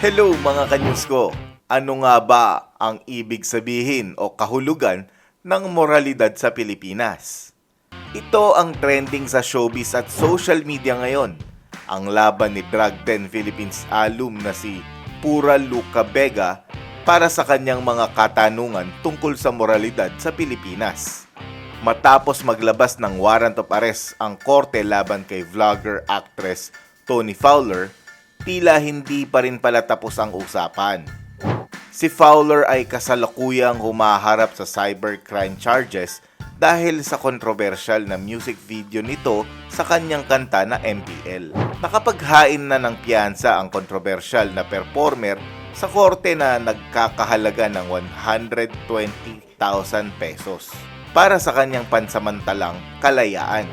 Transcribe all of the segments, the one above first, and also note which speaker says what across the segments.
Speaker 1: Hello mga kanyos ko! Ano nga ba ang ibig sabihin o kahulugan ng moralidad sa Pilipinas? Ito ang trending sa showbiz at social media ngayon. Ang laban ni Drag 10 Philippines alum na si Pura Luca Vega para sa kanyang mga katanungan tungkol sa moralidad sa Pilipinas. Matapos maglabas ng warrant of arrest ang korte laban kay vlogger actress Tony Fowler, tila hindi pa rin pala tapos ang usapan. Si Fowler ay kasalukuyang humaharap sa cybercrime charges dahil sa controversial na music video nito sa kanyang kanta na MPL. Nakapaghain na ng piyansa ang controversial na performer sa korte na nagkakahalaga ng 120,000 pesos para sa kanyang pansamantalang kalayaan.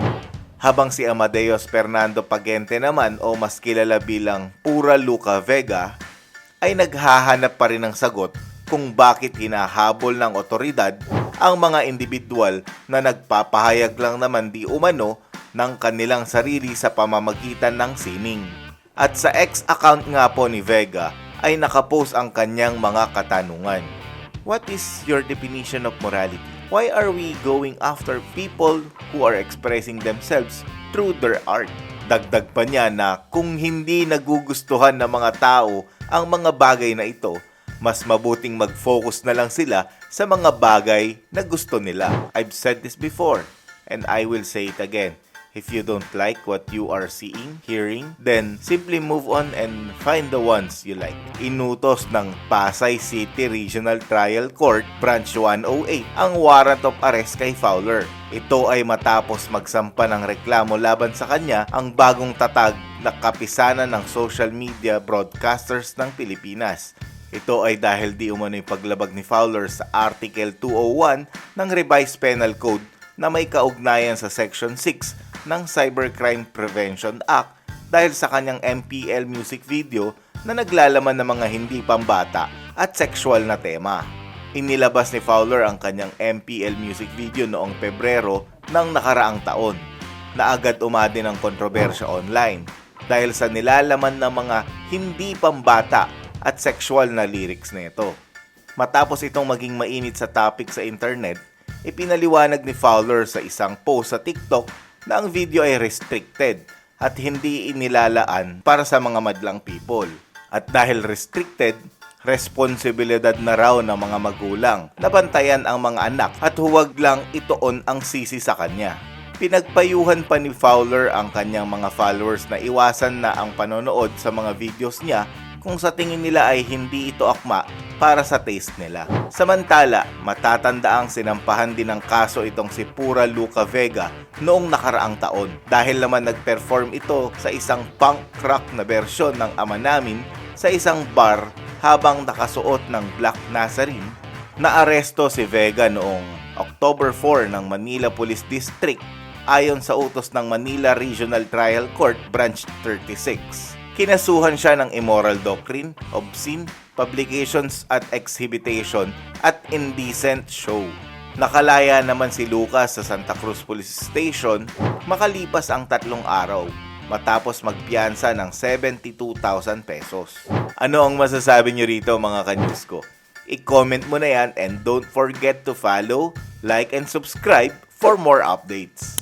Speaker 1: Habang si Amadeus Fernando Pagente naman o mas kilala bilang Pura Luca Vega ay naghahanap pa rin ng sagot kung bakit hinahabol ng otoridad ang mga individual na nagpapahayag lang naman di umano ng kanilang sarili sa pamamagitan ng sining. At sa ex-account nga po ni Vega ay nakapost ang kanyang mga katanungan. What is your definition of morality? Why are we going after people who are expressing themselves through their art? Dagdag pa niya na kung hindi nagugustuhan ng mga tao ang mga bagay na ito, mas mabuting mag-focus na lang sila sa mga bagay na gusto nila. I've said this before and I will say it again. If you don't like what you are seeing, hearing, then simply move on and find the ones you like. Inutos ng Pasay City Regional Trial Court Branch 108 ang warrant of arrest kay Fowler. Ito ay matapos magsampa ng reklamo laban sa kanya ang bagong tatag na kapisanan ng social media broadcasters ng Pilipinas. Ito ay dahil di umano'y paglabag ni Fowler sa Article 201 ng Revised Penal Code na may kaugnayan sa Section 6 ng Cybercrime Prevention Act dahil sa kanyang MPL music video na naglalaman ng mga hindi pambata at sexual na tema. Inilabas ni Fowler ang kanyang MPL music video noong Pebrero ng nakaraang taon na agad umadi ng kontrobersya online dahil sa nilalaman ng mga hindi pambata at sexual na lyrics nito. Matapos itong maging mainit sa topic sa internet, ipinaliwanag ni Fowler sa isang post sa TikTok na ang video ay restricted at hindi inilalaan para sa mga madlang people. At dahil restricted, responsibilidad na raw ng mga magulang na bantayan ang mga anak at huwag lang itoon ang sisi sa kanya. Pinagpayuhan pa ni Fowler ang kanyang mga followers na iwasan na ang panonood sa mga videos niya kung sa tingin nila ay hindi ito akma para sa taste nila. Samantala, matatanda ang sinampahan din ng kaso itong si Pura Luca Vega noong nakaraang taon dahil naman nag-perform ito sa isang punk rock na bersyon ng ama namin sa isang bar habang nakasuot ng Black Nazarene Naaresto si Vega noong October 4 ng Manila Police District ayon sa utos ng Manila Regional Trial Court Branch 36. Kinasuhan siya ng immoral doctrine, obscene, publications at exhibition at indecent show. Nakalaya naman si Lucas sa Santa Cruz Police Station makalipas ang tatlong araw matapos magpiyansa ng 72,000 pesos. Ano ang masasabi nyo rito mga kanyus ko? I-comment mo na yan and don't forget to follow, like, and subscribe for more updates.